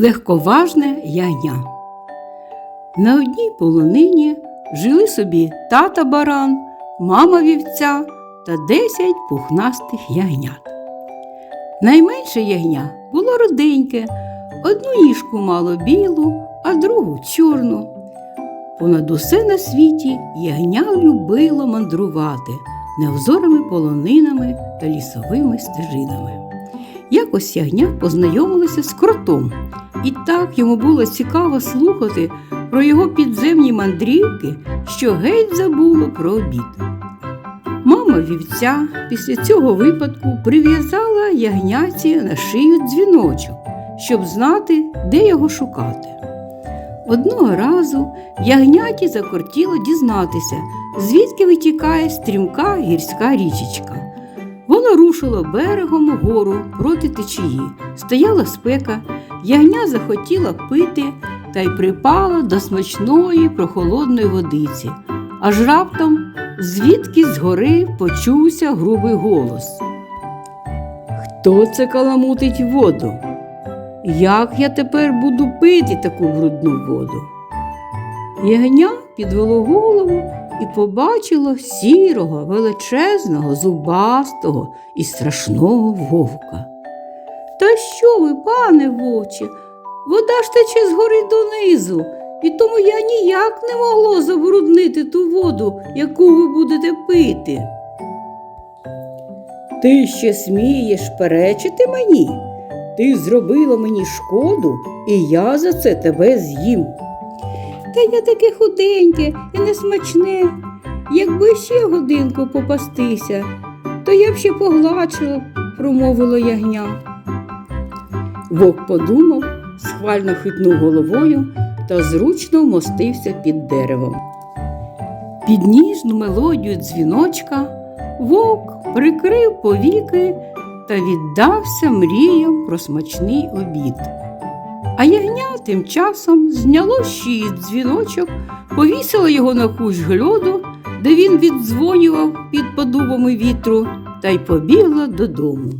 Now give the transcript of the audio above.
Легковажне ягня. На одній полонині жили собі тата баран, мама вівця та десять пухнастих ягнят. Найменше ягня було руденьке, одну ніжку мало білу, а другу чорну. Понад усе на світі ягня любило мандрувати невзорими полонинами та лісовими стежинами. Якось ягня познайомилося з кротом, і так йому було цікаво слухати про його підземні мандрівки, що геть забуло про обід. Мама вівця після цього випадку прив'язала ягняці на шию дзвіночок, щоб знати, де його шукати. Одного разу ягняті закортіло дізнатися, звідки витікає стрімка гірська річечка. Воно рушило берегом угору проти течії. Стояла спека, ягня захотіла пити та й припала до смачної прохолодної водиці. Аж раптом звідки згори почувся грубий голос. Хто це каламутить воду? Як я тепер буду пити таку брудну воду? Ягня підвело голову і побачило сірого, величезного, зубастого і страшного вовка. Та що ви, пане вовче, вода ж тече згори донизу, і тому я ніяк не могло забруднити ту воду, яку ви будете пити. Ти ще смієш перечити мені? Ти зробила мені шкоду, і я за це тебе з'їм. Та я таке худеньке і несмачне. Якби ще годинку попастися, то я б ще погладшила, промовило ягня. Вовк подумав, схвально хитнув головою та зручно вмостився під деревом. Під ніжну мелодію дзвіночка вовк прикрив повіки та віддався мріям про смачний обід. А ягня тим часом зняло ще дзвіночок, повісило його на кущ гльоду, де він віддзвонював під подубами вітру, та й побігла додому.